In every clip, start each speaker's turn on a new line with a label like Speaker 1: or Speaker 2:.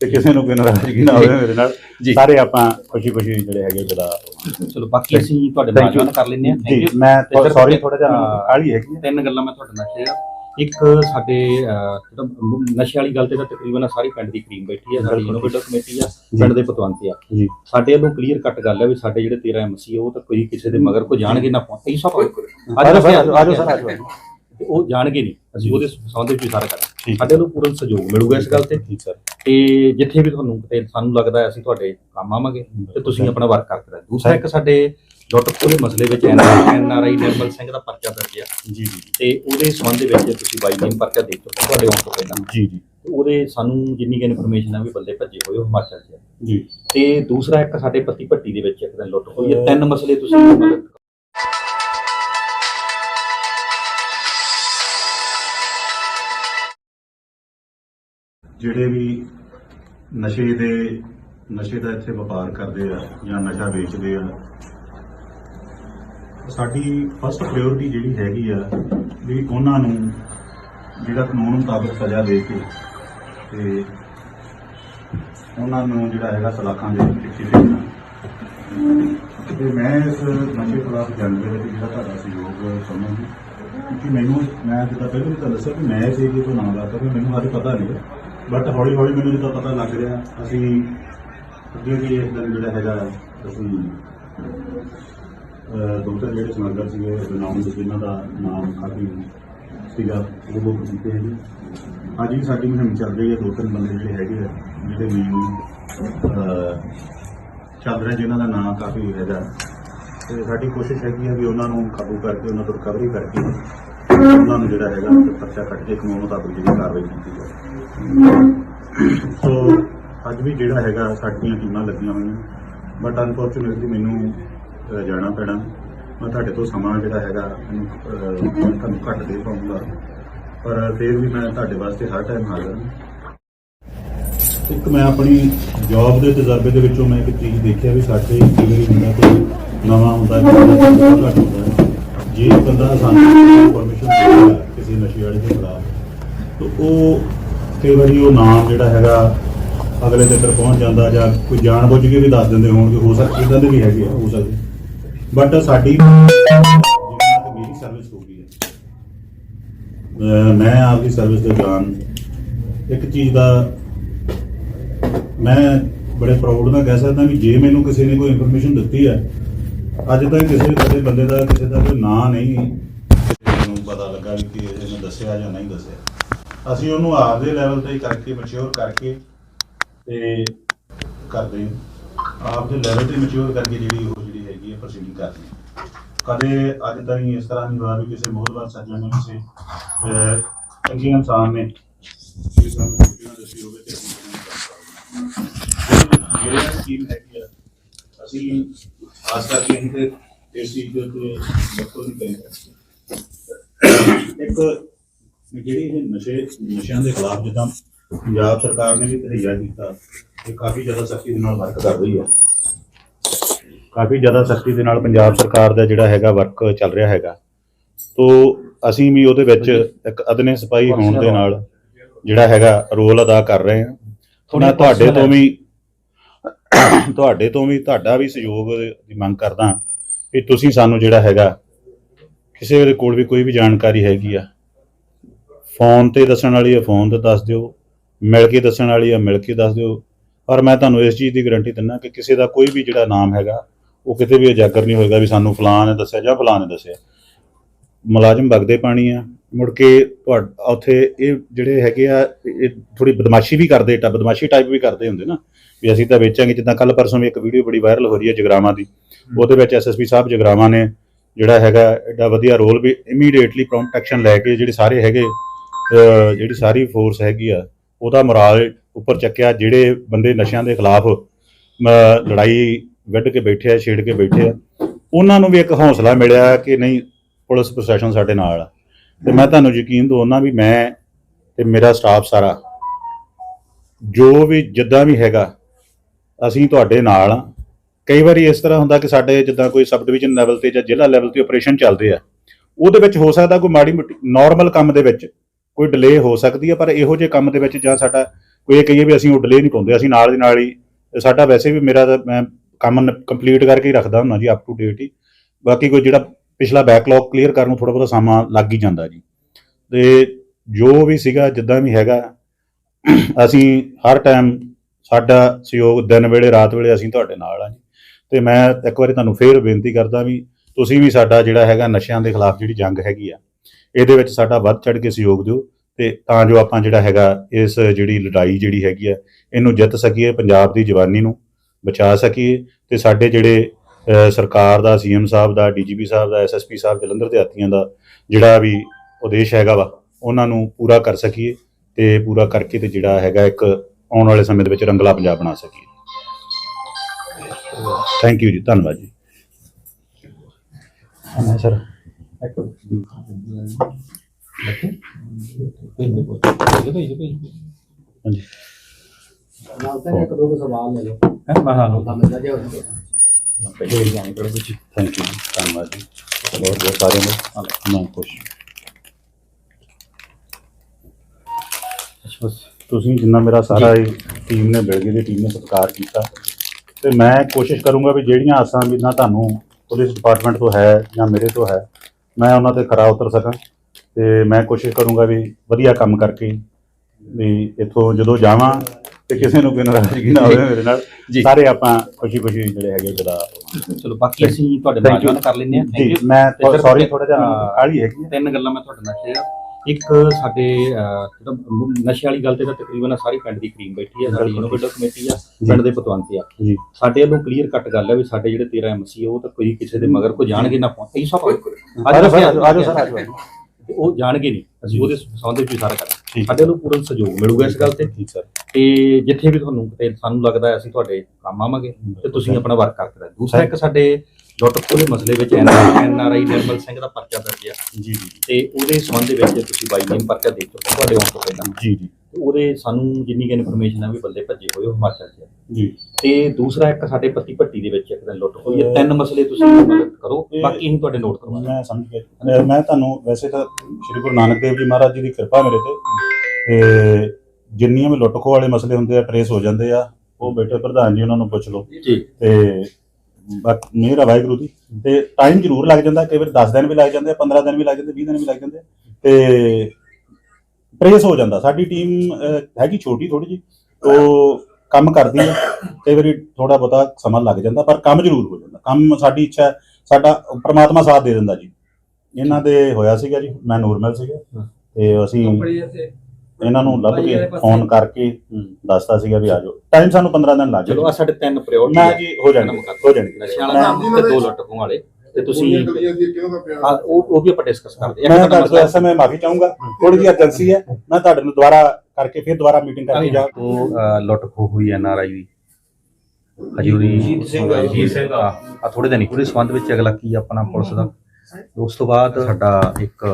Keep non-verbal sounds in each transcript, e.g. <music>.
Speaker 1: ਤੇ ਕਿਸੇ ਨੂੰ ਕੋਈ ਨਾਰਾਜ਼ਗੀ ਨਾ ਹੋਵੇ ਮੇਰੇ ਨਾਲ। ਸਾਰੇ ਆਪਾਂ ਖੁਸ਼ੀ ਖੁਸ਼ੀ ਜਿਹੜੇ ਹੈਗੇ ਜਿਹੜਾ
Speaker 2: ਚਲੋ ਬਾਕੀ ਅਸੀਂ ਤੁਹਾਡੇ ਨਾਲ. ਗੱਲ ਕਰ ਲੈਂਦੇ ਹਾਂ।
Speaker 1: ਜੀ
Speaker 2: ਥੈਂਕ ਯੂ
Speaker 1: ਮੈਂ
Speaker 2: ਸਰ,
Speaker 1: ਸੌਰੀ ਥੋੜਾ ਜਿਹਾ
Speaker 2: ਹਾਂ।
Speaker 1: ਕਾਲੀ ਹੈਗੀ।
Speaker 2: ਤਿੰਨ ਗੱਲਾਂ ਮੈਂ ਤੁਹਾਡੇ ਨਾਲ ਸ਼ੇਅਰ ਇੱਕ ਸਾਡੇ ਜਿਹੜਾ ਨਸ਼ੇ ਵਾਲੀ ਗੱਲ ਤੇ ਤਾਂ ਤਕਰੀਬਨ ਸਾਰੀ ਪਿੰਡ ਦੀ ਕਰੀਮ ਬੈਠੀ ਆ ਸਾਡੀ। ਇਨੋਵੇਟਰ ਕਮੇਟੀ ਆ ਪਿੰਡ ਦੇ ਪਤਵੰਤ ਆ। ਸਾਡੇ ਵੱਲੋਂ ਕਲੀਅਰ ਕੱਟ ਗੱਲ ਹੈ ਵੀ ਸਾਡੇ ਜਿਹੜੇ 13 ਐਮਸੀ ਉਹ ਤਾਂ ਕੋਈ ਕਿਸੇ ਦੇ ਮਗਰ ਕੋ ਜਾਣਗੇ ਨਾ ਪਹੁੰਚ ਸਭ
Speaker 1: ਆਜੋ ਸਰ ਆਜੋ ਸਰ ਆਜੋ
Speaker 2: ਉਹ ਜਾਣਗੇ ਨਹੀਂ। ਅਸੀਂ ਉਹਦੇ ਸੰਬੰਧ ਵਿੱਚ ਵਿਚਾਰ ਕਰਾਂਗੇ। ਸਾਡੇ ਵੱਲੋਂ ਪੂਰਨ ਸਹਿਯੋਗ ਮਿਲੂਗਾ ਇਸ ਗੱਲ ਤੇ।
Speaker 1: ਠੀਕ ਸਰ
Speaker 2: ਤੇ ਜਿੱਥੇ ਵੀ ਤੁਹਾਨੂੰ ਕਿਤੇ ਸਾਨੂੰ ਲੱਗਦਾ ਅਸੀਂ ਤੁਹਾਡੇ ਕੰਮ ਆਵਾਂਗੇ ਤੇ ਤੁਸੀਂ ਆਪਣਾ ਵਰਕ ਕਰਦੇ ਰਹੋ ਦੂਸਰਾ ਇੱਕ ਸਾਡੇ ਖੋਹ ਦੇ ਮਸਲੇ ਵਿੱਚ N R I Nirmal Singh ਦਾ ਪਰਚਾ ਦਰਜ ਹੈ
Speaker 1: ਜੀ ਜੀ
Speaker 2: ਤੇ ਉਹਦੇ ਸੰਬੰਧ ਦੇ ਵਿੱਚ ਤੁਸੀਂ ਬਾਈ ਨੇਮ ਪਰਚਾ ਦੇ ਚੁੱਕੇ ਤੁਹਾਡੇ ਆਉਣ ਤੋਂ ਪਹਿਲਾਂ।
Speaker 1: ਜੀ ਜੀ।
Speaker 2: ਉਹਦੇ ਸਾਨੂੰ ਜਿੰਨੀ ਕਿ ਇਨਫੋਰਮੇਸ਼ਨ ਆ ਵੀ ਬੰਦੇ ਭੱਜੇ ਹੋਏ ਉਹ ਹਿਮਾਚਲ 'ਚ ਆ।
Speaker 1: ਜੀ।
Speaker 2: ਤੇ ਦੂਸਰਾ ਇੱਕ ਸਾਡੇ ਪੱਤੀ ਭੱਟੀ ਦੇ ਵਿੱਚ ਇੱਕ ਦਿਨ ਲੁੱਟ ਹੋਈ ਹੈ ਤਿੰਨ ਮਸਲੇ ਤੁਸੀਂ
Speaker 1: ਜਿਹੜੇ ਵੀ ਨਸ਼ੇ ਦੇ, ਨਸ਼ੇ ਦਾ ਇੱਥੇ ਵਪਾਰ ਕਰਦੇ ਆ ਜਾਂ ਨਸ਼ਾ ਵੇਚਦੇ ਆ, ਸਾਡੀ ਫਸਟ ਪ੍ਰਾਇੋਰਟੀ ਜਿਹੜੀ ਹੈਗੀ ਆ ਵੀ ਉਹਨਾਂ ਨੂੰ ਜਿਹੜਾ ਕਾਨੂੰਨ ਮੁਤਾਬਕ ਸਜ਼ਾ ਦੇ ਕੇ ਤੇ ਉਹਨਾਂ ਨੂੰ ਜਿਹੜਾ ਹੈਗਾ ਸਲਾਖਾਂ ਦੇ ਵਿੱਚ ਭੇਜਣਾ। ਤੇ ਮੈਂ ਇਸ ਨਸ਼ੇ ਖਿਲਾਫ ਜੰਗ ਦੇ ਵਿੱਚ ਜਿਹੜਾ ਤੁਹਾਡਾ ਸਹਿਯੋਗ ਸਮਝਦੀ ਕਿਉਂਕਿ ਮੈਨੂੰ, ਮੈਂ ਜਿੱਦਾਂ ਪਹਿਲਾਂ ਵੀ ਤੁਹਾਨੂੰ ਦੱਸਿਆ ਕਿ ਮੈਂ ਇਸ ਏਰੀਏ ਤੋਂ ਨਾਮ ਲਾਤਾ ਕਿ ਮੈਨੂੰ ਹਜੇ ਪਤਾ ਨਹੀਂ। ਬਟ ਹੌਲੀ ਹੌਲੀ ਮੈਨੂੰ ਜਿੱਦਾਂ ਪਤਾ ਲੱਗ ਰਿਹਾ, ਅਸੀਂ ਅੱਗੇ ਵੀ ਇਸ ਦਿਨ ਜਿਹੜਾ ਹੈਗਾ, ਅਸੀਂ ਦੋ ਤਿੰਨ ਜਿਹੜੇ ਸਮਗਲਰ ਸੀਗੇ ਨਾਮ ਜਿਨ੍ਹਾਂ ਦਾ ਨਾਮ ਕਾਫੀ ਸੀਗਾ, ਉਹ ਬੁੱਕ ਕੀਤੇ ਹੈਗੇ। ਅੱਜ ਵੀ ਸਾਡੀ ਮੁਹਿੰਮ ਚੱਲ ਰਹੀ ਹੈ, ਦੋ ਤਿੰਨ ਬੰਦੇ ਜਿਹੜੇ ਹੈਗੇ ਆ, ਜਿਹੜੇ ਮੈਨੂੰ ਚੱਲ ਰਹੇ ਜਿਨ੍ਹਾਂ ਦਾ ਨਾਮ ਕਾਫੀ ਹੈਗਾ। ਤੇ ਸਾਡੀ ਕੋਸ਼ਿਸ਼ ਹੈਗੀ ਹੈ ਵੀ ਉਹਨਾਂ ਨੂੰ ਕਾਬੂ ਕਰਕੇ, ਉਹਨਾਂ ਤੋਂ ਰਿਕਵਰੀ ਕਰਕੇ, ਉਹਨਾਂ ਨੂੰ ਜਿਹੜਾ ਹੈਗਾ ਤੇ ਪਰਚਾ ਕੱਟ ਕੇ ਕਾਨੂੰਨ ਮੁਤਾਬਕ ਜਿਹੜੀ ਕਾਰਵਾਈ ਕੀਤੀ ਜਾਵੇ। ਸੋ ਅੱਜ ਵੀ ਜਿਹੜਾ ਹੈਗਾ ਸਾਡੀਆਂ ਟੀਮਾਂ ਲੱਗੀਆਂ ਹੋਈਆਂ। ਬਟ ਅਨਫੋਰਚੂਨੇਟਲੀ ਮੈਨੂੰ ਅਹ, ਜਾਣਾ ਪੈਣਾ। ਮੈਂ ਤੁਹਾਡੇ ਤੋਂ ਸਮਾਂ ਜਿਹੜਾ ਹੈਗਾ ਮੈਨੂੰ ਅਹ, ਤੁਹਾਨੂੰ ਘੱਟ ਦੇ ਪਾਉਂਗਾ। ਪਰ ਫਿਰ ਵੀ ਮੈਂ ਤੁਹਾਡੇ ਵਾਸਤੇ ਹਰ ਟਾਈਮ ਹਾਜ਼ਰ ਹਾਂ। ਇੱਕ ਮੈਂ ਆਪਣੀ ਜੌਬ ਦੇ ਤਜਰਬੇ ਦੇ ਵਿੱਚੋਂ ਮੈਂ ਇੱਕ ਚੀਜ਼ ਦੇਖਿਆ ਵੀ ਸਾਡੇ ਕਈ ਵਾਰੀ ਹੁੰਦਾ ਕੋਈ ਨਵਾਂ ਹੁੰਦਾ ਹੈ ਕੋਈ ਘੱਟ ਹੁੰਦਾ। ਹੈ ਜੇ ਬੰਦਾ ਸਾਨੂੰ ਇਨਫੋਰਮੇਸ਼ਨ ਦਿੰਦਾ ਹੈ ਕਿਸੇ ਨਸ਼ੇ ਵਾਲੇ ਦੇ ਖਿਲਾਫ ਤਾਂ ਉਹ ਕਈ ਵਾਰੀ ਉਹ ਨਾਮ ਜਿਹੜਾ ਹੈਗਾ ਅਗਲੇ ਦੇ ਤੱਕ ਪਹੁੰਚ ਜਾਂਦਾ ਜਾਂ ਕੋਈ ਜਾਣਬੁੱਝ ਕੇ ਵੀ ਦੱਸ ਦਿੰਦੇ ਹੋਣਗੇ, ਹੋ ਸਕਦਾ ਇਦਾਂ ਦੇ ਵੀ ਹੈਗੇ ਆ, ਹੋ ਸਕਦੇ। ਬਟ ਸਾਡੀ ਜਿੰਨਾ ਮੇਰੀ ਸਰਵਿਸ ਹੋ ਗਈ ਹੈ। ਅਹ ਮੈਂ ਆਪਦੀ ਸਰਵਿਸ ਦੇ ਦੌਰਾਨ ਇੱਕ ਚੀਜ਼ ਦਾ ਮੈਂ ਬੜੇ ਪ੍ਰਾਊਡ ਨਾਲ ਕਹਿ ਸਕਦਾ ਵੀ ਜੇ ਮੈਨੂੰ ਕਿਸੇ ਨੇ ਕੋਈ ਇਨਫੋਰਮੇਸ਼ਨ ਦਿੱਤੀ ਹੈ, ਅੱਜ ਤੱਕ ਕਿਸੇ ਕਦੇ ਬੰਦੇ ਦਾ, ਕਿਸੇ ਦਾ ਕੋਈ ਨਾਂ ਨਹੀਂ, ਕਿਸੇ ਪਤਾ ਲੱਗਾ ਵੀ ਕਿ ਇਹਨੇ ਦੱਸਿਆ ਜਾਂ ਨਹੀਂ ਦੱਸਿਆ। ਅਸੀਂ ਉਹਨੂੰ ਆਪਦੇ ਲੈਵਲ ਤੇ ਕਰਕੇ ਮੈਚੁਰ ਕਰਕੇ ਤੇ ਕਰਦੇ ਆਪਦੇ ਲੈਵਲ ਤੇ ਮੈਚੁਰ ਕਰਕੇ ਜਿਹੜੀ ਉਹ ਜਿਹੜੀ ਹੈਗੀ ਹੈ ਪ੍ਰੋਸੀਡਿੰਗ ਕਰਦੇ ਕਦੇ ਅੱਜ ਤਾਈਂ ਇਸ ਤਰ੍ਹਾਂ ਨਹੀਂ ਹੋਇਆ ਵੀ ਕਿਸੇ ਮੋਹਰਵਾਰ ਸੱਜਣ ਨੇ ਕਿਸੇ ਚੰਗੇ ਇਨਸਾਨ ਨੇ ਕਿ ਸਾਨੂੰ ਛੁੱਟੀਆਂ ਦੱਸੀ ਹੋਵੇ ਤੇ ਅਸੀਂ ਕੰਮ ਹੈਗੀ ਆ, ਅਸੀਂ ਆਸ ਕਰਕੇ ਅਸੀਂ ਤੇ ਇਸ ਚੀਜ਼ ਦੇ ਉੱਤੇ ਵਰਤੋਂ ਨਹੀਂ ਕਰਾਂਗੇ ਇੱਕ ਜਿਹੜੀ ਇਹ ਨਸ਼ੇ ਨਸ਼ਿਆਂ ਦੇ ਖਿਲਾਫ ਜਿੱਦਾਂ ਪੰਜਾਬ ਸਰਕਾਰ ਨੇ ਵੀ ਤਹਈਆ ਕੀਤਾ ਇਹ ਕਾਫੀ ਜ਼ਿਆਦਾ ਸਖਤੀ ਦੇ ਨਾਲ ਵਰਕ ਕਰ ਰਹੀ ਹੈ। ਕਾਫੀ ਜ਼ਿਆਦਾ ਸਖਤੀ ਦੇ ਨਾਲ ਪੰਜਾਬ ਸਰਕਾਰ ਦਾ ਜਿਹੜਾ ਹੈਗਾ ਵਰਕ ਚੱਲ ਰਿਹਾ ਹੈਗਾ। ਤੋ ਅਸੀਂ ਵੀ ਉਹਦੇ ਵਿੱਚ ਇੱਕ ਅਦਨੇ ਸਿਪਾਹੀ ਹੋਣ ਦੇ ਨਾਲ ਜਿਹੜਾ ਹੈਗਾ ਰੋਲ ਅਦਾ ਕਰ ਰਹੇ ਹਾਂ। ਮੈਂ ਤੁਹਾਡੇ ਤੋਂ ਵੀ <coughs> ਤੁਹਾਡੇ ਤੋਂ ਵੀ ਤੁਹਾਡਾ ਵੀ ਸਹਿਯੋਗ ਦੀ ਮੰਗ ਕਰਦਾ ਕਿ ਤੁਸੀਂ ਸਾਨੂੰ ਜਿਹੜਾ ਹੈਗਾ ਕਿਸੇ ਦੇ ਕੋਲ ਵੀ ਕੋਈ ਵੀ ਜਾਣਕਾਰੀ ਹੈਗੀ ਆ ਫੋਨ ਤੇ ਦੱਸਣ ਵਾਲੀ ਆ ਫੋਨ ਤੇ ਦੱਸ ਦਿਓ ਮਿਲ ਕੇ ਦੱਸਣ ਵਾਲੀ ਆ ਮਿਲ ਕੇ ਦੱਸ ਦਿਓ। ਔਰ ਮੈਂ ਤੁਹਾਨੂੰ ਇਸ ਚੀਜ਼ ਦੀ ਗਾਰੰਟੀ ਦਿੰਦਾ ਕਿ ਕਿਸੇ ਦਾ ਕੋਈ ਵੀ ਜਿਹੜਾ ਨਾਮ ਹੈਗਾ, ਉਹ ਕਿਤੇ ਵੀ ਉਜਾਗਰ ਨਹੀਂ ਹੋਏਗਾ ਵੀ ਸਾਨੂੰ ਫਲਾਣ ਨੇ ਦੱਸਿਆ ਜਾਂ ਫਲਾਣ ਨੇ ਦੱਸਿਆ। ਮੁਲਾਜ਼ਮ ਵਗਦੇ ਪਾਣੀ ਆ, ਮੁੜ ਕੇ ਤੁਹਾਡਾ ਉੱਥੇ ਇਹ ਜਿਹੜੇ ਹੈਗੇ ਆ, ਇਹ ਥੋੜੀ ਬਦਮਾਸ਼ੀ ਵੀ ਕਰਦੇ, ਟਾ, ਬਦਮਾਸ਼ੀ ਟਾਈਪ ਵੀ ਕਰਦੇ ਹੁੰਦੇ ਨਾ। ਵੀ ਅਸੀਂ ਤਾਂ ਵੇਚਾਂਗੇ, ਜਿੱਦਾਂ ਕੱਲ ਪਰਸੋਂ ਵੀ ਇੱਕ ਵੀਡੀਓ ਬੜੀ ਵਾਇਰਲ ਹੋ ਰਹੀ ਹੈ ਜਗਰਾਵਾਂ ਦੀ। ਉਹਦੇ ਵਿੱਚ ਐਸਐਸਪੀ ਸਾਹਿਬ ਜਗਰਾਵਾਂ ਨੇ ਜਿਹੜਾ ਹੈਗਾ, ਐਡਾ ਵਧੀਆ ਰੋਲ ਵੀ ਇਮੀਡੀਏਟਲੀ ਪ੍ਰੌਮਪਟ ਐਕਸ਼ਨ ਲੈ ਕੇ ਜਿਹੜੇ ਸਾਰੇ ਹੈਗੇ ਜਿਹੜੀ ਸਾਰੀ ਫੋਰਸ ਹੈਗੀ ਆ, ਉਹਦਾ ਮੋਰਾਲ ਉੱਪਰ ਚੱਕਿਆ ਜਿਹੜੇ ਬੰਦੇ ਨਸ਼ਿਆਂ ਦੇ ਖਿਲਾਫ ਲੜਾਈ ਵੱਢ ਕੇ ਬੈਠੇ ਆ, ਛੇੜ ਕੇ ਬੈਠੇ ਆ, ਉਹਨਾਂ ਨੂੰ ਵੀ ਇੱਕ ਹੌਸਲਾ ਮਿਲਿਆ ਕਿ ਨਹੀਂ, ਪੁਲਿਸ ਪ੍ਰਸ਼ਾਸਨ ਸਾਡੇ ਨਾਲ ਆ। ਤੇ ਮੈਂ ਤੁਹਾਨੂੰ ਯਕੀਨ ਦਵਾਉਣਾ ਵੀ ਮੈਂ ਤੇ ਮੇਰਾ ਸਟਾਫ ਸਾਰਾ, ਜੋ ਵੀ ਜਿੱਦਾਂ ਵੀ ਹੈਗਾ, ਅਸੀਂ ਤੁਹਾਡੇ ਨਾਲ ਆ। ਕਈ ਵਾਰੀ ਇਸ ਤਰ੍ਹਾਂ ਹੁੰਦਾ ਕਿ ਸਾਡੇ ਜਿੱਦਾਂ ਕੋਈ ਸਬ ਡਿਵੀਜ਼ਨ ਲੈਵਲ ਤੇ ਜਾਂ ਜ਼ਿਲ੍ਹਾ ਲੈਵਲ ਤੇ ਆਪਰੇਸ਼ਨ ਚੱਲਦੇ ਆ, ਉਹਦੇ ਵਿੱਚ ਹੋ ਸਕਦਾ ਕੋਈ ਮਾੜੀ ਮੋਟੀ ਨਾਰਮਲ ਕੰਮ ਦੇ ਵਿੱਚ ਕੋਈ ਡਿਲੇ ਹੋ ਸਕਦੀ ਹੈ ਪਰ ਇਹੋ ਜਿਹੇ ਕੰਮ ਦੇ ਵਿੱਚ ਜਾਂ ਸਾਡਾ ਕੋਈ ਇਹ ਕਹੀਏ ਵੀ ਅਸੀਂ ਉਹ ਡਿਲੇ ਨਹੀਂ ਪਾਉਂਦੇ, ਅਸੀਂ ਨਾਲ ਦੀ ਨਾਲ ਹੀ, ਸਾਡਾ ਵੈਸੇ ਵੀ ਮੇਰਾ ਤਾਂ ਮੈਂ ਕੰਮ ਕੰਪਲੀਟ ਕਰਕੇ ਹੀ ਰੱਖਦਾ ਹੁੰਦਾ ਜੀ ਅਪ ਟੂ ਡੇਟ ਹੀ। ਬਾਕੀ ਕੋਈ ਜਿਹੜਾ ਪਿਛਲਾ ਬੈਕਲੌਗ ਕਲੀਅਰ ਕਰਨ ਨੂੰ ਥੋੜਾ ਬਹੁਤਾ ਸਮਾਂ ਲੱਗ ਹੀ ਜਾਂਦਾ ਜੀ। ਤੇ ਜੋ ਵੀ ਸੀਗਾ, ਜਿੱਦਾਂ ਵੀ ਹੈਗਾ, ਅਸੀਂ ਹਰ ਟਾਈਮ ਸਾਡਾ ਸਹਿਯੋਗ ਦਿਨ ਵੇਲੇ, ਰਾਤ ਵੇਲੇ ਅਸੀਂ ਤੁਹਾਡੇ ਨਾਲ ਆ ਜੀ। ਤੇ ਮੈਂ ਇੱਕ ਵਾਰੀ ਤੁਹਾਨੂੰ ਫੇਰ ਬੇਨਤੀ ਕਰਦਾ ਵੀ ਤੁਸੀਂ ਵੀ ਸਾਡਾ ਜਿਹੜਾ ਹੈਗਾ ਨਸ਼ਿਆਂ ਦੇ ਖਿਲਾਫ ਜਿਹੜੀ ਜੰਗ ਹੈਗੀ ਆ ਇਹਦੇ ਵਿੱਚ ਸਾਡਾ ਵੱਧ ਚੜ ਕੇ ਸਹਿਯੋਗ ਦਿਓ ਤੇ ਤਾਂ ਜੋ ਆਪਾਂ ਜਿਹੜਾ ਹੈਗਾ ਇਸ ਜਿਹੜੀ ਲੜਾਈ ਜਿਹੜੀ ਹੈਗੀ ਆ, ਇਹਨੂੰ ਜਿੱਤ ਸਕੀਏ, ਪੰਜਾਬ ਦੀ ਜਵਾਨੀ ਨੂੰ ਬਚਾ ਸਕੀਏ ਤੇ ਸਾਡੇ ਜਿਹੜੇ ਸਰਕਾਰ ਦਾ, ਸੀਐਮ ਸਾਹਿਬ ਦਾ, ਡੀਜੀਪੀ ਸਾਹਿਬ ਦਾ, ਐਸਐਸਪੀ ਸਾਹਿਬ, ਜਲੰਧਰ ਦੇ ਹਾਤੀਆਂ ਦਾ ਜਿਹੜਾ ਵੀ ਉਦੇਸ਼ ਹੈਗਾ ਵਾ, ਉਹਨਾਂ ਨੂੰ ਪੂਰਾ ਕਰ ਸਕੀਏ ਤੇ ਪੂਰਾ ਕਰਕੇ ਤੇ ਜਿਹੜਾ ਹੈਗਾ ਇੱਕ ਆਉਣ ਵਾਲੇ ਸਮੇਂ ਦੇ ਵਿੱਚ ਰੰਗਲਾ ਪੰਜਾਬ ਬਣਾ ਸਕੀਏ। ਥੈਂਕ ਯੂ ਜੀ, ਧੰਨਵਾਦ ਜੀ। ਹਾਂ ਸਰ। ਹਾਂਜੀ ਥੈਂਕ ਯੂ ਧੰਨਵਾਦ ਜੀ ਬਹੁਤ ਬਹੁਤ ਸਾਰਿਆਂ ਦਾ ਮੈਂ ਖੁਸ਼ ਤੁਸੀਂ ਜਿੰਨਾ ਮੇਰਾ ਸਾਰਾ ਟੀਮ ਨੇ ਬਿਲਗੇ ਦੀ ਟੀਮ ਨੇ ਸਤਿਕਾਰ ਕੀਤਾ, ਤੇ ਮੈਂ ਕੋਸ਼ਿਸ਼ ਕਰੂੰਗਾ ਵੀ ਜਿਹੜੀਆਂ ਆਸਾਂ ਵੀ ਨਾ ਤੁਹਾਨੂੰ ਪੁਲਿਸ ਡਿਪਾਰਟਮੈਂਟ ਤੋਂ ਹੈ ਜਾਂ ਮੇਰੇ ਤੋਂ ਹੈ ਮੈਂ ਉਹਨਾਂ ਤੇ ਖਰਾ ਉਤਰ ਸਕਾਂ ਤੇ ਮੈਂ ਕੋਸ਼ਿਸ਼ ਕਰੂੰਗਾ ਵੀ ਵਧੀਆ ਕੰਮ ਕਰਕੇ ਵੀ ਇੱਥੋਂ ਜਦੋਂ ਜਾਵਾਂ ਤੇ ਕਿਸੇ ਨੂੰ ਕੋਈ ਨਾਰਾਜ਼ਗੀ ਨਾ ਹੋਵੇ ਮੇਰੇ ਨਾਲ। ਸਾਰੇ ਆਪਾਂ ਖੁਸ਼ੀ ਖੁਸ਼ੀ ਜਿਹੜੇ ਹੈਗੇ ਜਦਾ
Speaker 2: ਚਲੋ ਬਾਕੀ ਅਸੀਂ ਤੁਹਾਡੇ ਨਾਲ. ਗੱਲ ਕਰ ਲੈਂਦੇ ਹਾਂ ਥੈਂਕ ਯੂ
Speaker 1: ਮੈਂ ਸੌਰੀ ਥੋੜਾ ਜਿਹਾ ਕਾਲੀ ਹੈਗੀ।
Speaker 2: ਤਿੰਨ ਗੱਲਾਂ ਮੈਂ ਤੁਹਾਡੇ ਨਾਲ ਸ਼ੇਅਰ ਇੱਕ ਸਾਡੇ ਅਹ, ਜਿਹੜਾ ਮ- ਨਸ਼ੇ ਵਾਲੀ ਗੱਲ ਤੇ ਤਾਂ ਤਕਰੀਬਨ ਸਾਰੀ ਪਿੰਡ ਦੀ ਕਰੀਮ ਬੈਠੀ ਆ ਸਾਡੀ। ਇਨੋਵੇਟਰ ਕਮੇਟੀ ਆ ਪਿੰਡ ਦੇ ਪਤਵੰਤੇ ਆ।
Speaker 1: ਜੀ।
Speaker 2: ਸਾਡੇ ਵੱਲੋਂ ਕਲੀਅਰ ਕੱਟ ਗੱਲ ਹੈ ਵੀ ਸਾਡੇ ਜਿਹੜੇ 13 ਐਮਸੀ ਉਹ ਤਾਂ ਕੋਈ ਕਿਸੇ ਦੇ ਮਗਰ ਕੋ ਜਾਣਗੇ ਨਾ ਪਹੁੰਚ। ਸਭ
Speaker 1: ਆਜੋ ਸਰ ਆਜੋ ਸਰ ਆਜੋ ਆਜੋ।
Speaker 2: ਤੇ ਉਹ ਜਾਣਗੇ ਨਹੀਂ। ਅਸੀਂ ਉਹਦੇ ਸੰਬੰਧ ਵਿੱਚ ਵੀ ਸਾਰਾ ਕਰਾਂਗੇ। ਸਾਡੇ ਵੱਲੋਂ ਪੂਰਨ ਸਹਿਯੋਗ ਮਿਲੂਗਾ ਇਸ ਗੱਲ ਤੇ।
Speaker 1: ਠੀਕ ਸਰ।
Speaker 2: ਤੇ ਜਿੱਥੇ ਵੀ ਤੁਹਾਨੂੰ ਸਾਨੂੰ ਲੱਗਦਾ ਹੈ ਅਸੀਂ ਤੁਹਾਡੇ ਕੰਮ ਆਵਾਂਗੇ ਤੇ ਤੁਸੀਂ ਆਪਣਾ ਵਰਕ ਕਰਦੇ ਰਹੋ ਦੂਸਰਾ ਇੱਕ ਸਾਡੇ ਦੇ ਮਸਲੇ ਵਿੱਚ N R I Nirmal Singh ਦਾ ਪਰਚਾ ਦਰਜ ਆ।
Speaker 1: ਜੀ ਜੀ
Speaker 2: ਤੇ ਉਹਦੇ ਸੰਬੰਧ ਦੇ ਵਿੱਚ ਤੁਸੀਂ ਬਾਈ ਨੇਮ ਪਰਚਾ ਦੇ ਚੁੱਕੇ ਤੁਹਾਡੇ ਆਉਣ ਤੋਂ ਪਹਿਲਾਂ।
Speaker 1: ਜੀ ਜੀ।
Speaker 2: ਤੇ ਉਹਦੇ ਸਾਨੂੰ ਜਿੰਨੀ ਕਿ ਇਨਫੋਰਮੇਸ਼ਨ ਆ ਵੀ ਬੰਦੇ ਭੱਜੇ ਹੋਏ ਉਹ ਹਿਮਾਚਲ 'ਚ।
Speaker 1: ਜੀ।
Speaker 2: ਤੇ ਦੂਸਰਾ ਇੱਕ ਸਾਡੇ ਪੱਤੀ ਭੱਟੀ ਦੇ ਵਿੱਚ ਇੱਕ ਦਿਨ ਲੁੱਟ ਹੋਈ ਹੈ ਤਿੰਨ ਮਸਲੇ ਤੁਸੀਂ ਮਦਦ ਕਰੋ
Speaker 1: ਇਹ-
Speaker 2: ਬਾਕੀ ਅਸੀਂ ਤੁਹਾਡੇ ਨੋਟ ਕਰਵਾਵਾਂਗੇ
Speaker 1: ਮੈਂ ਸਮਝ ਗਿਆ। ਮੈਂ ਤੁਹਾਨੂੰ ਵੈਸੇ ਤਾਂ ਸ਼੍ਰੀ ਗੁਰੂ ਨਾਨਕ ਦੇਵ ਜੀ ਮਹਾਰਾਜ ਜੀ ਦੀ ਕਿਰਪਾ ਮੇਰੇ ਤੇ। ਤੇ ਜਿੰਨੀਆਂ ਵੀ ਲੁੱਟ ਖੋਹ ਵਾਲੇ ਮਸਲੇ ਹੁੰਦੇ ਆ ਟਰੇਸ ਹੋ ਜਾਂਦੇ ਆ ਉਹ ਬੈਠੇ ਪ੍ਰਧਾਨ ਜੀ ਉਹਨਾਂ ਨੂੰ ਪੁੱਛ ਲਓ।
Speaker 2: ਜੀ।
Speaker 1: ਤੇ ਬਾਕੀ ਮੇਰਾ ਵਾਹਿਗੁਰੂ ਦੀ। ਤੇ ਟਾਈਮ ਜ਼ਰੂਰ ਲੱਗ ਜਾਂਦਾ ਕਈ ਵਾਰ 10 ਦਿਨ ਵੀ ਲੱਗ ਜਾਂਦੇ ਆ 15 ਦਿਨ ਵੀ ਲੱਗ ਜਾਂਦੇ 20 ਦਿਨ ਵੀ ਲੱਗ ਜਾਂਦੇ ਆ, ਤੇ ਪ੍ਰੇਸ ਹੋ ਜਾਂਦਾ। ਸਾਡੀ ਟੀਮ ਹੈਗੀ ਛੋਟੀ ਥੋੜੀ ਜੀ ਉਹ ਕੰਮ ਕਰਦੀ ਹੈ ਕਈ ਵਾਰੀ ਥੋੜਾ ਬਹੁਤਾ ਸਮਾਂ ਲੱਗ ਜਾਂਦਾ ਪਰ ਕੰਮ ਜ਼ਰੂਰ ਹੋ ਜਾਂਦਾ। ਕੰਮ ਸਾਡੀ ਇੱਛਾ ਹੈ, ਸਾਡਾ ਪ੍ਰਮਾਤਮਾ ਸਾਥ ਦੇ ਦਿੰਦਾ ਜੀ। ਇਹਨਾਂ ਦੇ ਹੋਇਆ ਸੀਗਾ ਜੀ ਮੈਂ ਨੂਰਮਲ ਸੀਗਾ। ਤੇ ਅਸੀਂ ਇਹਨਾਂ ਨੂੰ ਲੱਭ ਕੇ ਫੋਨ ਕਰਕੇ ਦੱਸਤਾ ਸੀਗਾ ਵੀ ਆ ਜਾਓ। ਟਾਈਮ ਸਾਨੂੰ 15 ਦਿਨ ਲੱਗ
Speaker 2: ਚਲੋ ਆ ਸਾਡੇ ਤਿੰਨ ਪ੍ਰਾਇੋਰਟੀ
Speaker 1: ਮੈਂ ਜੀ ਹੋ ਜਾਣਗੇ ਹੋ ਜਾਣਗੇ।
Speaker 2: ਨਸ਼ਿਆਂ ਵਾਲਾ ਕੰਮ ਤੇ ਦੋ ਲੁੱਟ ਖੋਹ ਵਾਲੇ। ਤੇ ਤੁਸੀਂ ਹਾਂ, ਉਹ ਉਹ ਵੀ ਆਪਾਂ ਡਿਸਕਸ ਕਰਦੇ
Speaker 1: ਮੈਂ
Speaker 2: ਹਾਂ
Speaker 1: ਤੁਹਾਡੇ ਤੋਂ ਸਮੇਂ ਮਾਫੀ ਚਾਹੂੰਗਾ। ਥੋੜੀ ਜਿਹੀ ਅਰਜੈਂਸੀ ਹੈ। ਮੈਂ ਤੁਹਾਡੇ ਨੂੰ ਦੁਬਾਰਾ ਕਰਕੇ ਫਿਰ ਦੁਬਾਰਾ ਮੀਟਿੰਗ ਕਰਕੇ ਜਾ
Speaker 2: ਉਹ ਲੁੱਟ ਖੋਹ ਹੋਈ ਐਨ ਆਰ ਆਈ ਦੀ। ਹਜੂਰੀ
Speaker 3: ਜੀਤ ਸਿੰਘ ਆ,
Speaker 2: ਜੀਤ ਸਿੰਘ ਆ ਆ ਥੋੜੇ ਦਿਨ ਹੀ। ਉਹਦੇ ਸੰਬੰਧ ਵਿੱਚ ਅਗਲਾ ਕੀ ਆਪਣਾ ਪੁਲਿਸ ਦਾ। ਉਸ ਤੋਂ ਬਾਅਦ ਸਾਡਾ ਇੱਕ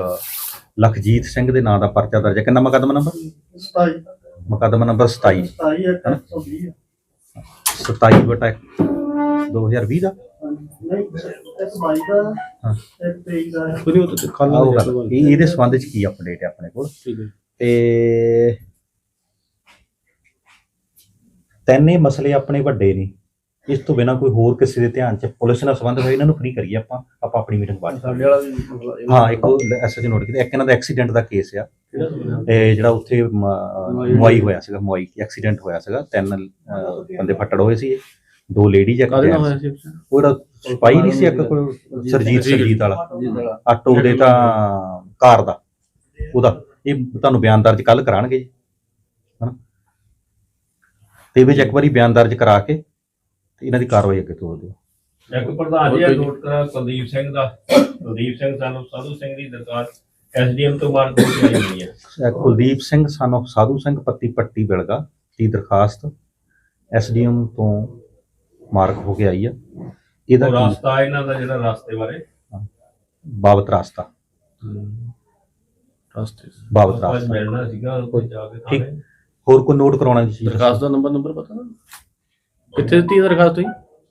Speaker 2: ਲਖਜੀਤ ਸਿੰਘ ਦੇ ਨਾਂ ਦਾ ਪਰਚਾ ਦਰਜ ਹੈ। ਕਿੰਨਾ ਮੁਕੱਦਮਾ ਨੰਬਰ?
Speaker 3: 27
Speaker 2: ਮੁਕੱਦਮਾ ਨੰਬਰ 27
Speaker 3: 27 ਹੈ 120
Speaker 2: 27 ਬਟਾ 2020 ਦਾ
Speaker 3: ਨਹੀਂ ਇੱਕ 22 ਦਾ
Speaker 2: ਹਾਂ।
Speaker 3: ਇੱਕ 23 ਦਾ। ਹੈ
Speaker 2: ਉਹਦੇ ਉੱਤੇ ਕੱਲ ਇਹ ਇਹਦੇ ਸੰਬੰਧ ਵਿੱਚ ਕੀ ਅਪਡੇਟ ਹੈ ਆਪਣੇ ਕੋਲ? ਤੇ ਤਿੰਨੇ ਮਸਲੇ ਆਪਣੇ ਵੱਡੇ ਨੇ। ਇਸ ਤੋਂ ਬਿਨਾ ਕੋਈ ਹੋਰ ਕਿਸੇ ਦੇ ਧਿਆਨ ਚ ਪੁਲਿਸ ਨਾਲ ਸੰਬੰਧ ਹੋਏ ਇਹਨਾਂ ਨੂੰ ਫ੍ਰੀ ਕਰੀਏ ਆਪਾਂ। ਆਪਾਂ ਆਪਣੀ ਮੀਟਿੰਗ ਬਾਅਦ 'ਚ
Speaker 3: ਸਾਡੇ ਵਾਲਾ ਵੀ
Speaker 2: ਹਾਂ ਇੱਕ ਐਸਐਚ ਨੋਟ ਕੀਤਾ। ਇੱਕ ਇਹਨਾਂ ਦਾ ਐਕਸੀਡੈਂਟ ਦਾ ਕੇਸ ਆ। ਇਹ ਜਿਹੜਾ ਉੱਥੇ ਮੁਆਈ ਹੋਇਆ ਸੀਗਾ ਮੁਆਈ ਐਕਸੀਡੈਂਟ ਹੋਇਆ ਸੀਗਾ। ਤਿੰਨ ਅਹ, ਬੰਦੇ ਫੱਟੜ ਹੋਏ ਸੀ ਦੋ ਲੇਡੀਜ਼ ਇੱਕ
Speaker 3: ਕਾਹਦੇ ਨਾਲ। ਹੋਇਆ ਸੀ
Speaker 2: ਉਹ ਜਿਹੜਾ ਸਪਾਈ ਨਹੀਂ ਸੀ ਇੱਕ ਕੋਲ ਸਰਜੀਤ ਸਰਜੀਤ ਵਾਲਾ। ਆਟੋ ਦੇ ਤਾਂ ਕਾਰ ਦਾ। ਉਹਦਾ। ਇਹ ਤੁਹਾਨੂੰ ਬਿਆਨ ਦਰਜ ਕੱਲ ਕਰਾਣਗੇ ਜੀ। ਹਨਾ? ਤੇ ਵਿੱਚ ਇੱਕ ਵਾਰੀ ਬਿਆਨ ਦਰਜ ਕਰਾ ਕੇ ਤੇ ਇਹਨਾਂ ਦੀ ਕਾਰਵਾਈ ਅੱਗੇ ਤੋਰ ਦਿਓ
Speaker 4: ਇੱਕ ਪ੍ਰਧਾਨ ਜੀ ਨੋਟ ਕਰਾ ਕੁਲਦੀਪ ਸਿੰਘ ਦਾ ਕੁਲਦੀਪ ਸਿੰਘ ਸਾਨੂੰ ਸਾਧੂ ਸਿੰਘ ਦੀ ਦਰਕਾਰ ਐਸਡੀਐਮ ਤੋਂ ਮਾਰ ਕੋਈ ਆਈ ਹੋਈ ਹੈ
Speaker 2: ਕੁਲਦੀਪ ਸਿੰਘ ਸਾਨੂੰ ਸਾਧੂ ਸਿੰਘ ਪੱਤੀ ਪੱਟੀ ਬਿਲਗਾ ਦੀ ਦਰਖਾਸਤ ਐਸਡੀਐਮ ਤੋਂ ਮਾਰਕ ਹੋ ਕੇ ਆਈ ਆ। ਇਹਦਾ
Speaker 4: ਰਸਤਾ ਇਹਨਾਂ ਦਾ ਜਿਹੜਾ ਰਸਤੇ ਬਾਰੇ?
Speaker 2: ਬਾਬਤ ਰਾਸਤਾ।
Speaker 3: ਰਸਤੇ
Speaker 2: ਬਾਬਤ
Speaker 4: ਅੱਜ
Speaker 2: ਰਾਸਤਾ।
Speaker 4: ਮਿਲਣਾ ਸੀਗਾ ਉੱਥੇ ਜਾ ਕੇ
Speaker 2: ਠੀਕ।
Speaker 4: ਥਾਣੇ?
Speaker 2: ਹੋਰ ਕੋਈ ਨੋਟ ਕਰਾਉਣਾ
Speaker 3: ਦਰਖਾਸਤ ਦਾ ਨੰਬਰ ਨੰਬਰ ਪਤਾ ਨਾ? ਕਿੱਥੇ ਦਿੱਤੀ ਹੈ ਦਰਖਾਸਤ ਤੁਸੀਂ?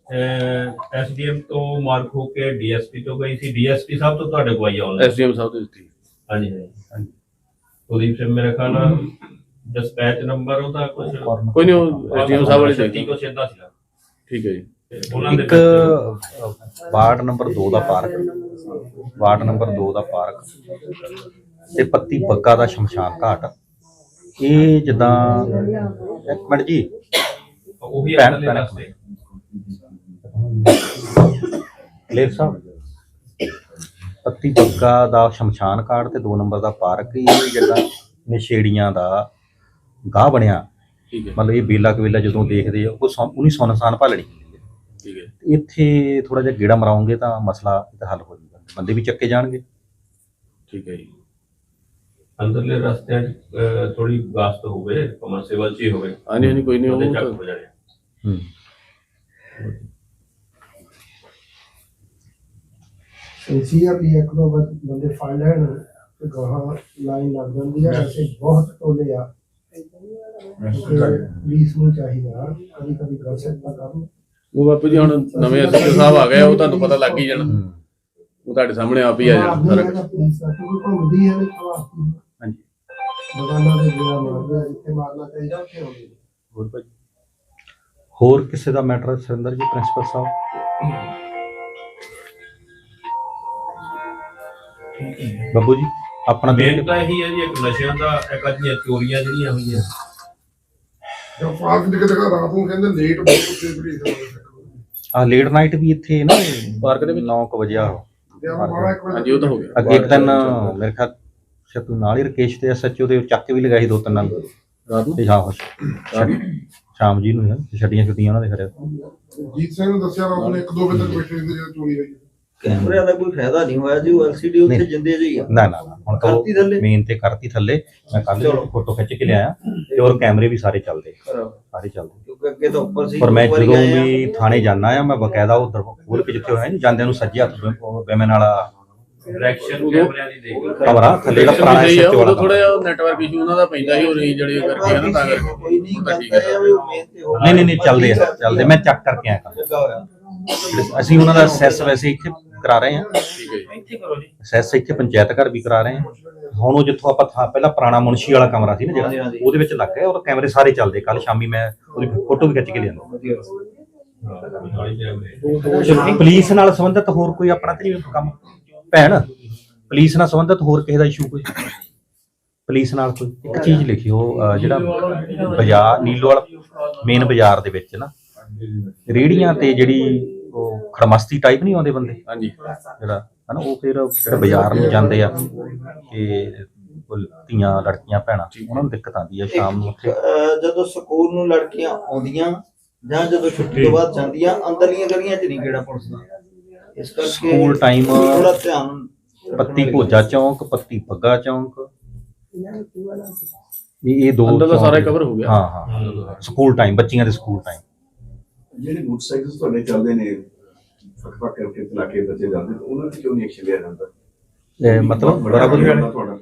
Speaker 4: ਐਸਡੀਐਮ ਤੋਂ ਮਾਰਕ ਹੋ ਕੇ ਡੀਐਸਪੀ ਤੋਂ ਗਈ ਸੀ। ਡੀਐਸਪੀ ਸਾਹਿਬ ਤੋਂ ਤੁਹਾਡੇ ਕੋਲ ਆਈ ਆਨਲਾਈਨ
Speaker 3: ਐਸਡੀਐਮ ਸਾਹਿਬ ਤੋਂ ਦਿੱਤੀ।
Speaker 4: ਹਾਂਜੀ ਹਾਂਜੀ ਕੁਲਦੀਪ ਸਿੰਘ ਮੇਰੇ ਖਿਆਲ ਨਾਲ ਡਿਸਪੈਚ ਨੰਬਰ ਉਹਦਾ ਕੁਝ
Speaker 3: ਕੋਈ ਨਹੀਂ ਉਹ ਐਸਡੀਐਮ ਸਾਹਿਬ ਵਾਲੀ
Speaker 4: ਸ਼ਕਤੀ
Speaker 3: ਦੇਖੀ
Speaker 4: ਕੋ ਸਿੱਧਾ ਸੀਗਾ।
Speaker 3: ਠੀਕ ਹੈ ਜੀ।
Speaker 4: ਦੇ
Speaker 2: ਇੱਕ ਵਾਰਡ ਨੰਬਰ 2 ਦਾ ਪਾਰਕ। ਵਾਰਡ ਨੰਬਰ 2 ਦਾ ਪਾਰਕ। ਤੇ ਪੱਤੀ ਬੱਗਾ ਦਾ ਸ਼ਮਸ਼ਾਨ ਘਾਟ। ਇਹ ਜਿੱਦਾਂ ਇੱਕ ਮਿੰਟ ਜੀ।
Speaker 4: ਉਹੀ
Speaker 2: ਭੈਣ-
Speaker 4: ਰਸਤੇ
Speaker 2: ਕਲੇਰ ਸਾਹਿਬ? ਪੱਤੀ ਬੱਗਾ ਦਾ ਸ਼ਮਸ਼ਾਨ ਘਾਟ ਤੇ 2 ਨੰਬਰ ਦਾ ਪਾਰਕ ਇਹ ਜਿਹੜਾ ਨਸ਼ੇੜੀਆਂ ਦਾ ਗਾਹ ਬਣਿਆ।
Speaker 3: ਠੀਕ ਹੈ।
Speaker 2: ਮਤਲਬ ਇਹ ਬੇਲਾ ਕਵੇਲਾ ਜਦੋਂ ਦੇਖਦੇ ਆ ਉਹ ਸੌ- ਉਹਨੀ ਸੌਨਸਾਨ ਭਾਲਣੀ ਹੁੰਦੀ ਹੈ।
Speaker 3: ਠੀਕ ਹੈ।
Speaker 2: ਇੱਥੇ ਥੋੜਾ ਜਿਹਾ ਗੇੜਾ ਮਰਾਉਂਗੇ ਤਾਂ ਮਸਲਾ ਇਹਦਾ ਹੱਲ ਹੋ ਜਾਊਗਾ। ਬੰਦੇ ਵੀ ਚੱਕੇ ਜਾਣਗੇ।
Speaker 3: ਠੀਕ ਹੈ ਜੀ।
Speaker 4: ਅੰਦਰਲੇ ਰਸਤਿਆਂ 'ਚ ਥੋੜੀ ਗਾਸਤ ਹੋਵੇ ਕਮਾ ਸਿਵਲ ਚ ਹੀ ਹੋਵੇ
Speaker 3: ਹਾਂਜੀ ਹਾਂਜੀ ਕੋਈ ਨਹੀਂ ਉਹ
Speaker 4: ਚੱਕ
Speaker 3: ਤਾਂ-
Speaker 4: ਹੋ ਜਾਣੇ
Speaker 2: ਹੂੰ।
Speaker 5: ਸੀ ਆ ਵੀ ਇੱਕ ਦੋ ਬੰ- ਬੰਦੇ ਫੜ ਲੈਣ ਤੇ ਗਾਹਾਂ ਲਾਈਨ ਲੱਗ ਜਾਂਦੀ ਆ ਐਸੇ ਬਹੁਤ ਟੋਲੇ ਆ। ਪੁਲਿਸ ਨੂੰ ਚਾਹੀਦਾ ਕਦੀ ਕਦੀ ਕਰ ਸਕਦਾ ਕੰਮ।
Speaker 3: ਉਹ ਬਾਪੂ ਜੀ ਹੁਣ ਨਵੇਂ ਐਸਐਸਪੀ ਸਾਹਿਬ ਆ ਗਏ ਉਹ ਤੁਹਾਨੂੰ ਪਤਾ ਲੱਗ ਹੀ ਜਾਣਾ। ਉਹ ਤੁਹਾਡੇ ਸਾਹਮਣੇ ਆਪ ਹੀ ਆ ਜਾਣਾ। ਸਾਰਾ ਕੁਛ।
Speaker 5: ਪੁਲਿਸ ਦਾ ਕਿਉਂਕਿ ਘੁੰਮਦੀ ਹੈ ਤੇ ਖਵਾਸਤੀ
Speaker 2: ਹਾਂਜੀ।
Speaker 5: ਬਗਾਨਾ ਦੇ ਜਿਹੜਾ ਮਾਰਦਾ ਹੈ, ਜਿੱਥੇ ਮਾਰਨਾ ਚਾਹੀਦਾ ਉੱਥੇ ਹੋਵੇ
Speaker 2: ਹੋਰ ਭਾਜੀ? ਹੋਰ ਕਿਸੇ ਦਾ ਮੈਟਰ ਸੁਰਿੰਦਰ ਜੀ ਪ੍ਰਿੰਸੀਪਲ ਸਾਹਿਬ? ਬੱਬੂ ਜੀ ਆਪਣਾ
Speaker 4: ਮੇਨ
Speaker 2: ਦੇਖ
Speaker 4: ਤਾਂ ਇਹੀ ਹੈ ਜੀ ਇੱਕ ਨਸ਼ਿਆਂ ਦਾ ਇੱਕ ਅੱਧੀਆਂ ਚੋਰੀਆਂ ਜਿਹੜੀਆਂ ਹੋਈਆਂ।
Speaker 6: ਜਾਂ ਪਾਰਕ ਦੀ ਕਿਤੇ ਰਾਤ ਨੂੰ ਕਹਿੰਦੇ ਲੇਟ ਬਹੁਤ ਉੱਤੇ ਬੜੀ
Speaker 2: ਆ ਲੇਟ ਨਾਈਟ ਵੀ ਇੱਥੇ ਨਾ
Speaker 3: ਪਾਰਕ ਦੇ ਵਿੱਚ?
Speaker 2: 9 ਵਜੇ ਆ
Speaker 3: ਹਾਂਜੀ ਉਹ ਤਾਂ ਹੋ ਗਿਆ।
Speaker 2: ਅੱਗੇ ਇੱਕ ਦਿਨ ਮੇਰੇ ਖਿਆਲ ਸ਼ਾਇਦ ਤੂੰ ਨਾਲ ਹੀ ਰਕੇਸ਼ ਤੇ ਐਸਐਚਓ ਦੇ ਚੱਕ ਵੀ ਲਗਾਈ ਦੋ ਤਿੰਨ ਨਾਲ
Speaker 3: ਰਾਤ ਨੂੰ?
Speaker 2: ਤੇ ਹਾਂ ਸ਼ਾਮ ਜੀ ਨੂੰ ਛੱਡੀਆਂ ਛੁੱਟੀਆਂ ਉਹਨਾਂ ਦੇ ਖਰੇ।
Speaker 6: ਜੀਤ ਸਿੰਘ ਨੇ ਦੱਸਿਆ ਰਾਤ ਨੂੰ ਇੱਕ ਦੋ ਵਜੇ ਤੱਕ ਬੈਠੇ ਰਹਿੰਦੇ ਜਦੋਂ ਚੋਰੀ ਹੋਈ।
Speaker 7: ਕੈਮਰਿਆਂ ਦਾ ਕੋਈ ਫਾਇਦਾ ਨਹੀਂ ਹੋਇਆ ਜੀ ਉਹ ਐਲਸੀਡੀ ਉੱਥੇ। ਜਿੰਦੇ ਜਿਹੀ ਆ।
Speaker 2: ਨਾ ਨਾ ਨਾ, ਹੁਣ ਤਾਂ
Speaker 7: ਕਰਤੀ ਥੱਲੇ?
Speaker 2: ਮੇਨ ਤੇ ਕਰਤੀ ਥੱਲੇ। ਮੈਂ ਕੱਲ
Speaker 7: ਚਲੋ।
Speaker 2: ਫੋਟੋ ਖਿੱਚ ਕੇ ਲਿਆਇਆ ਤੇ ਹੋਰ ਕੈਮਰੇ ਵੀ ਸਾਰੇ ਚੱਲਦੇ ਸਾਰੇ ਚੱਲਦੇ
Speaker 7: ਕਿਉਂਕਿ ਅੱਗੇ ਤਾਂ ਉੱਪਰ ਸੀ
Speaker 2: ਪਰ ਮੈਂ
Speaker 7: ਇੱਕ ਵਾਰੀ
Speaker 2: ਜਦੋਂ
Speaker 7: ਆ।
Speaker 2: ਵੀ ਥਾਣੇ ਜਾਣਾ ਆ ਮੈਂ ਬਕਾਇਦਾ ਉਧਰ ਖੋਲ ਕੇ ਜਿੱਥੇ ਹੋਇਆ ਨੀ ਜਾਂਦਿਆਂ ਨੂੰ ਸੱਜੇ ਹੱਥ ਬੈਮਨ ਵਾਲਾ
Speaker 4: ਡਾਇਰੈਕਸ਼ਨ ਕੈਮਰਿਆਂ ਦੀ ਦੇਖ
Speaker 2: ਕਮਰਾ ਥੱਲੇ ਦਾ ਪੁਰਾਣਾ
Speaker 3: ਆ,
Speaker 2: ਐਸਐਚਓ ਵਾਲਾ
Speaker 3: ਥੋੜਾ ਜਿਹਾ ਨੈਟਵਰਕ ਇਸ਼ੂ ਉਹਨਾਂ ਦਾ ਪੈਂਦਾ ਸੀ ਉਹ ਨਹੀਂ ਜਿਹੜੇ ਕਰਕੇ ਨਾ ਤਾਂ ਕਰਕੇ।
Speaker 7: ਕੋਈ ਨਹੀਂ
Speaker 3: ਉਹ ਤਾਂ ਠੀਕ ਹੈ
Speaker 7: ਵੀ ਉਹ ਮੇਨ ਤੇ ਹੋ
Speaker 2: ਨਹੀਂ ਨਹੀਂ ਨਹੀਂ ਚੱਲਦੇ ਆ ਚੱਲਦੇ ਮੈਂ ਚੈੱਕ ਕਰਕੇ ਆਇਆ ਕੰਮ।
Speaker 7: ਲੱਗਾ ਹੋਇਆ
Speaker 2: ਅਸੀਂ ਉਹਨਾਂ ਦਾ ਸੈਸ ਵੈਸੇ ਇੱਥੇ ਕਰਾ ਰਹੇ ਹਾਂ।
Speaker 3: ਠੀਕ ਹੈ ਜੀ।
Speaker 4: ਇੱਥੇ ਕਰੋ ਜੀ।
Speaker 2: ਸੈਸ ਇੱਥੇ ਪੰਚਾਇਤ ਘਰ ਵੀ ਕਰਾ ਰਹੇ ਹਾਂ। ਹੁਣ ਉਹ ਜਿੱਥੋਂ ਆਪਾਂ ਥਾਂ ਪਹਿਲਾਂ ਪੁਰਾਣਾ ਮੁਨਸ਼ੀ ਵਾਲਾ ਕਮਰਾ ਸੀ ਨਾ ਜਿਹੜਾ। ਉਹਦੇ ਵਿੱਚ ਲੱਗ ਗਿਆ ਉਹ ਕੈਮਰੇ ਸਾਰੇ ਚੱਲਦੇ। ਕੱਲ ਸ਼ਾਮੀ ਮੈਂ ਉਹਦੀ ਫੋਟੋ ਵੀ ਖਿੱਚ ਕੇ ਲਿਆਂਦਾ। ਪੁਲਿਸ ਨਾਲ ਸੰਬੰਧਿਤ ਹੋਰ ਕੋਈ ਆਪਣਾ ਤੇ ਨਹੀਂ ਕੰਮ? ਭੈਣ ਪੁਲਿਸ ਨਾਲ ਸੰਬੰਧਿਤ ਹੋਰ ਕਿਸੇ ਦਾ ਇਸ਼ੂ ਕੋਈ? ਪੁਲਿਸ ਨਾਲ ਕੋਈ? ਇੱਕ ਚੀਜ਼ ਲਿਖਿਓ ਅਹ, ਜਿਹੜਾ ਬਾਜ਼ਾਰ ਨੀਲੋਵਾਲ ਮੇਨ ਬਾਜ਼ਾਰ ਦੇ ਵਿੱਚ ਨਾ ਰੇੜੀਆਂ ਤੇ ਜਿਹੜੀ ਉਹ ਖੜਮਸਤੀ ਟਾਈਪ ਨਹੀਂ ਆਉਂਦੇ ਬੰਦੇ?
Speaker 3: ਹਾਂਜੀ।
Speaker 2: ਜਿਹੜਾ ਹਨਾ ਉਹ ਫਿਰ ਜਿਹੜੇ ਬਾਜ਼ਾਰ ਨੂੰ ਜਾਂਦੇ ਆ ਕਿ ਉਹ ਧੀਆਂ ਲੜਕੀਆਂ ਭੈਣਾਂ ਉਹਨਾਂ ਨੂੰ ਦਿੱਕਤ ਆਉਂਦੀ ਆ ਸ਼ਾਮ ਨੂੰ ਉੱਥੇ।
Speaker 7: ਜਦੋਂ ਸਕੂਲ ਨੂੰ ਲੜਕੀਆਂ ਆਉਂਦੀਆਂ ਜਾਂ ਜਦੋਂ ਛੁੱਟੀ ਤੋਂ ਬਾਅਦ ਜਾਂਦੀਆਂ ਅੰਦਰਲੀਆਂ ਗਲੀਆਂ 'ਚ ਨਹੀਂ ਕਿਹੜਾ ਪੁਲਿਸਦਾ ਇਸ ਕਰਕੇ
Speaker 2: ਸਕੂਲ ਟਾਈਮ
Speaker 7: ਥੋੜਾ ਧਿਆਨ
Speaker 2: ਪੱਤੀ ਭੋਜਾ ਚੌਂਕ ਪੱਤੀ ਬੱਗਾ ਚੌਂਕ। ਇਹ ਇਹ ਦੋ
Speaker 3: ਅੰਦਰ ਦਾ ਸਾਰਾ cover ਹੋ ਗਿਆ।
Speaker 2: ਹਾਂ ਹਾਂ। ਸਕੂਲ ਟਾਈਮ ਬੱਚੀਆਂ ਦੇ ਸਕੂਲ ਟਾਈਮ
Speaker 8: ਜਿਹੜੇ ਮੋਟਰਸਾਈਕਲ ਤੁਹਾਡੇ ਚੱਲਦੇ ਨੇ ਕਰਕੇ ਬੱਚੇ ਜਾਂਦੇ ਤਾਂ ਉਹਨਾਂ ਤੇ ਕਿਉਂ ਨਹੀਂ ਐਕਸ਼ਨ ਲਿਆ ਜਾਂਦਾ?
Speaker 2: ਇਹ ਮਤਲਬ
Speaker 8: ਬੜਾ
Speaker 2: ਬਰਾਬਰ
Speaker 8: ਵਧੀਆ ਤੁਹਾਡਾ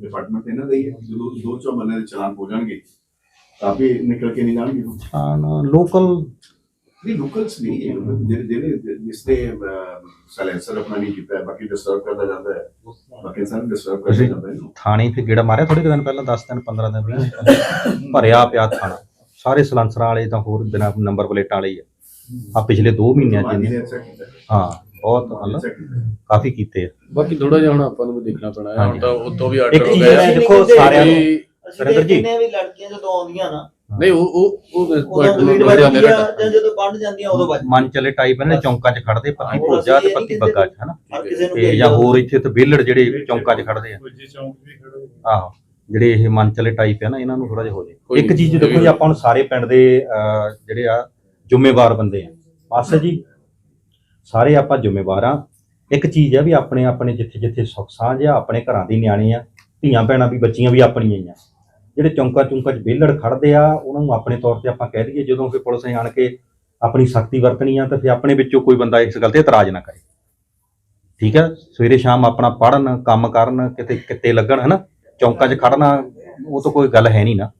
Speaker 8: ਡਿਪਾਰਟਮੈਂਟ ਇਹਨਾਂ ਦਾ ਹੀ ਹੈ। ਜਦੋਂ ਦੋ ਚੋ ਬੰਦੇ ਦੇ ਚਲਾਨ ਹੋ ਜਾਣਗੇ ਤਾਂ ਵੀ ਨਿਕਲ ਕੇ ਨਹੀਂ ਜਾਣਗੇ ਉਹ।
Speaker 2: ਹਾਂ ਲੋਕਲ
Speaker 8: ਨਹੀਂ ਲੋਕਲਸ ਨਹੀਂ ਇਹ ਜਿਹੜੇ ਜਿਹੜੇ ਜਿਸ ਨੇ ਸਾਇਲੈਂਸਰ ਆਪਣਾ ਨਹੀਂ ਕੀਤਾ ਹੈ, ਬਾਕੀ ਡਿਸਟਰਬ ਕਰਦਾ ਜਾਂਦਾ ਹੈ। ਬਾਕੀ ਸਾਰੇ ਡਿਸਟਰਬ ਕਰਦਾ
Speaker 2: ਤੁਸੀਂ
Speaker 8: ਜਾਂਦਾ ਹੈ
Speaker 2: ਥਾਣੇ ਤੇ ਗੇੜਾ ਮਾਰਿਆ ਥੋੜੇ ਦਿਨ ਪਹਿਲਾਂ 10 ਦਿਨ 15 ਦਿਨ 20 ਦਿਨ ਭਰਿਆ ਪਿਆ ਥਾਣਾ। ਸਾਰੇ ਸਲੈਂਸਰਾਂ ਵਾਲੇ ਤਾਂ ਹੋਰ ਬਿਨਾਂ ਨੰਬਰ ਪਲੇਟਾਂ ਵਾਲੇ ਹੀ ਆ। ਆ ਪਿਛਲੇ 2 ਮਹੀਨਿਆਂ ਚ
Speaker 8: ਨੇ।
Speaker 2: ਇਹਨੇ-
Speaker 8: ਹੈ।
Speaker 2: ਹਾਂ ਬਹੁਤ ਮਤਲਬ
Speaker 8: ਹੈ।
Speaker 2: ਕਾਫੀ ਕੀਤੇ ਆ।
Speaker 3: ਬਾਕੀ ਥੋੜਾ ਜਿਹਾ ਹੁਣ ਆਪਾਂ ਨੂੰ ਵੀ ਦੇਖਣਾ ਪੈਣਾ ਹੈ ਹੁਣ। ਤਾਂ ਉਤੋਂ ਵੀ ਆਰਡਰ ਹੋ ਗਿਆ।
Speaker 2: ਹੈ
Speaker 3: ਹੈ।
Speaker 2: ਦੇਖੋ ਸਾਰਿਆਂ ਨੂੰ। ਸੁਰਿੰਦਰ ਜੀ।
Speaker 7: ਹਾਂ ਵੀ ਲੜਕੀਆਂ ਜਦੋਂ ਆਉਂਦੀਆਂ ਨਾ
Speaker 3: ਨਹੀਂ ਉਹ ਉਹ ਉਹ ਜਾਂਦੇ ਨੇ
Speaker 7: ਜਾਂ ਬੰਦ ਜਾਂਦੀਆਂ ਉਦੋਂ ਵੱਜ
Speaker 2: ਮਨ ਚਲੇ ਟਾਈਪ ਨੇ ਚੌਂਕਾਂ 'ਚ ਖੜਦੇ ਪੱਤੀ
Speaker 7: ਹਾਂ,
Speaker 2: ਭੋਜਾ ਤੇ ਪੱਤੀ ਬੱਗਾ 'ਚ ਹਨਾ
Speaker 7: ਨੂੰ?
Speaker 2: ਤੇ ਜਾਂ ਹੋਰ ਇੱਥੇ ਤੇ ਵਿਹਲੜ ਜਿਹੜੇ ਚੌਂਕਾਂ 'ਚ ਖੜਦੇ ਆ। ਆਹੋ ਜਿਹੜੇ ਇਹ ਮਨ ਚਲੇ ਟਾਈਪ ਆ ਨਾ ਇਹਨਾਂ ਨੂੰ ਥੋੜਾ ਜਿਹਾ ਹੋ ਜਾਏ। ਇੱਕ ਚੀਜ਼ ਦੇਖੋ ਜੀ ਆਪਾਂ ਹੁਣ ਸਾਰੇ ਪਿੰਡ ਦੇ ਜਿਹੜੇ ਆ ਜ਼ਿੰਮੇਵਾਰ ਬੰਦੇ ਆ। ਬਸ ਜੀ, ਸਾਰੇ ਆਪਾਂ ਜ਼ਿੰਮੇਵਾਰ ਆ। ਇੱਕ ਚੀਜ਼ ਆ ਵੀ ਆਪਣੇ ਆਪਣੇ ਜਿੱਥੇ ਜਿੱਥੇ ਸੁੱਖ ਸਾਂਝ ਆ, ਆਪਣੇ ਘਰਾਂ ਦੇ ਨਿਆਣੇ ਆ, ਧੀਆਂ ਭੈਣਾਂ ਵੀ ਬੱਚੀਆਂ ਵੀ ਆਪਣੀਆਂ ਹੀ ਆ। ਜਿਹੜੇ ਚੌਂਕਾ ਚੁੰਕਾ 'ਚ ਵਿਹਲੜ ਖੜਦੇ ਆ, ਉਹਨਾਂ ਨੂੰ ਆਪਣੇ ਤੌਰ ਤੇ ਆਪਾਂ ਕਹਿ ਦਈਏ, ਜਦੋਂ ਕਿ ਪੁਲਿਸ ਨੇ ਆਣ ਕੇ ਆਪਣੀ ਸਖਤੀ ਵਰਤਣੀ ਆ, ਤਾਂ ਫਿਰ ਆਪਣੇ ਵਿੱਚੋਂ ਕੋਈ ਬੰਦਾ ਇਸ ਗੱਲ ਤੇ ਇਤਰਾਜ਼ ਨਾ ਕਰੇ। ਠੀਕ ਹੈ ਸਵੇਰੇ ਸ਼ਾਮ ਆਪਣਾ ਪੜਨ ਕੰਮ ਕਰਨ, ਕਿਤੇ ਕਿਤੇ ਲੱਗਣ, ਹਨਾ? ਚੌਂਕਾਂ 'ਚ ਖੜਨਾ, ਉਹ ਤਾਂ ਕੋਈ ਗੱਲ ਹੈ ਨਹੀਂ ਨਾ।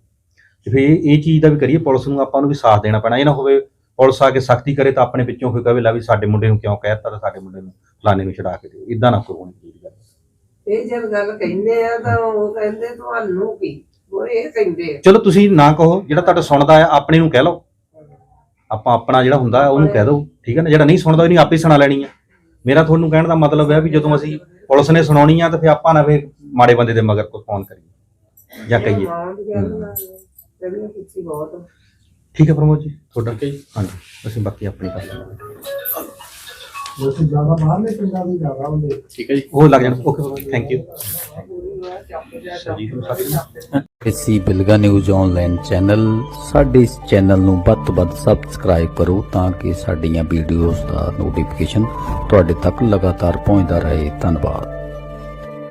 Speaker 2: ਤੇ ਫਿਰ ਇਹ ਚੀਜ਼ ਦਾ ਵੀ ਕਰੀਏ, ਪੁਲਿਸ ਨੂੰ ਆਪਾਂ ਨੂੰ ਵੀ ਸਾਥ ਦੇਣਾ ਪੈਣਾ, ਇਹ ਨਾ ਹੋਵੇ ਪੁਲਿਸ ਆ ਕੇ ਸਖਤੀ ਕਰੇ ਤਾਂ ਆਪਣੇ ਵਿੱਚੋਂ ਕੋਈ ਕਹੇ ਲਾ ਵੀ ਸਾਡੇ ਮੁੰਡੇ ਨੂੰ ਕਿਉਂ ਕਹਿਤਾ ਤਾਂ ਸਾਡੇ ਮੁੰਡੇ ਨੂੰ ਫਲਾਣੇ ਨੂੰ ਛਡਾ ਕੇ ਦਿਓ। ਇਦਾਂ ਨਾ ਕੋਈ ਹੋਣੀ ਚਾਹੀਦੀ ਗੱਲ।
Speaker 9: ਇਹ ਜਦ ਗੱਲ ਕਹਿੰਦੇ ਆ ਤਾਂ ਉਹ ਕਹਿੰਦੇ ਤੁਹਾਨੂੰ ਕੀ? ਉਹ ਇਹ ਕਹਿੰਦੇ ਆ।
Speaker 2: ਚਲੋ ਤੁਸੀਂ ਨਾ ਕਹੋ ਜਿਹੜਾ ਤੁਹਾਡਾ ਸੁਣਦਾ ਆ ਆਪਣੇ ਨੂੰ ਕਹਿ ਲਓ। ਆਪਾਂ ਆਪਣਾ ਜਿਹੜਾ ਹੁੰਦਾ ਹੈ ਉਹਨੂੰ ਕਹਿ ਦਿਓ। ਠੀਕ ਹੈ ਨਾ? ਜਿਹੜਾ ਨਹੀਂ ਸੁਣਦਾ ਉਹਨੇ ਆਪੇ ਸੁਣਾ ਲੈਣੀ ਆ। ਮੇਰਾ ਤੁਹਾਨੂੰ ਕਹਿਣ ਦਾ ਮਤਲਬ ਹੈ ਵੀ ਜਦੋਂ ਅਸੀਂ ਪੁਲਿਸ ਨੇ ਸੁਣਾਉਣੀ ਆ ਤਾਂ ਫਿਰ ਆਪਾਂ ਨਾ ਫਿਰ ਮਾੜੇ ਬੰਦੇ ਦੇ ਮਗਰ ਕੋਈ ਫੋਨ ਕਰੀਏ ਜਾਂ ਕਹੀਏ।
Speaker 9: ਮਾਂ ਦੀ ਗੱਲ ਨਾਲ ਬਹੁਤ
Speaker 2: ਠੀਕ ਹੈ ਪ੍ਰਮੋਦ ਜੀ? ਤੁਹਾਡਾ? ਹਾਂਜੀ ਅਸੀਂ ਬਾਕੀ ਆਪਣੀ ਕਰ ਲਾਂਗੇ
Speaker 5: ਵੈਸੇ ਜ਼ਿਆਦਾ ਬਾਹਰਲੇ ਪਿੰਡਾਂ ਦੇ ਜ਼ਿਆਦਾ ਹੁੰਦੇ।
Speaker 3: ਠੀਕ ਹੈ ਜੀ।
Speaker 2: ਉਹ ਲੱਗ ਜਾਣਾ। ਓਕੇ ਥੈਂਕ ਯੂ
Speaker 10: ਕਿਸੇ ਬਿਲਗਾ ਨਿਊਜ਼ ਆਨਲਾਈਨ ਚੈਨਲ ਸਾਡੇ ਇਸ ਚੈਨਲ ਨੂੰ ਵੱਧ ਤੋਂ ਵੱਧ ਸਬਸਕ੍ਰਾਈਬ ਕਰੋ ਤਾਂ ਕਿ ਸਾਡੀਆਂ ਵੀਡੀਓਜ਼ ਦਾ ਨੋਟੀਫਿਕੇਸ਼ਨ ਤੁਹਾਡੇ ਤੱਕ ਲਗਾਤਾਰ ਪਹੁੰਚਦਾ ਰਹੇ। ਧੰਨਵਾਦ।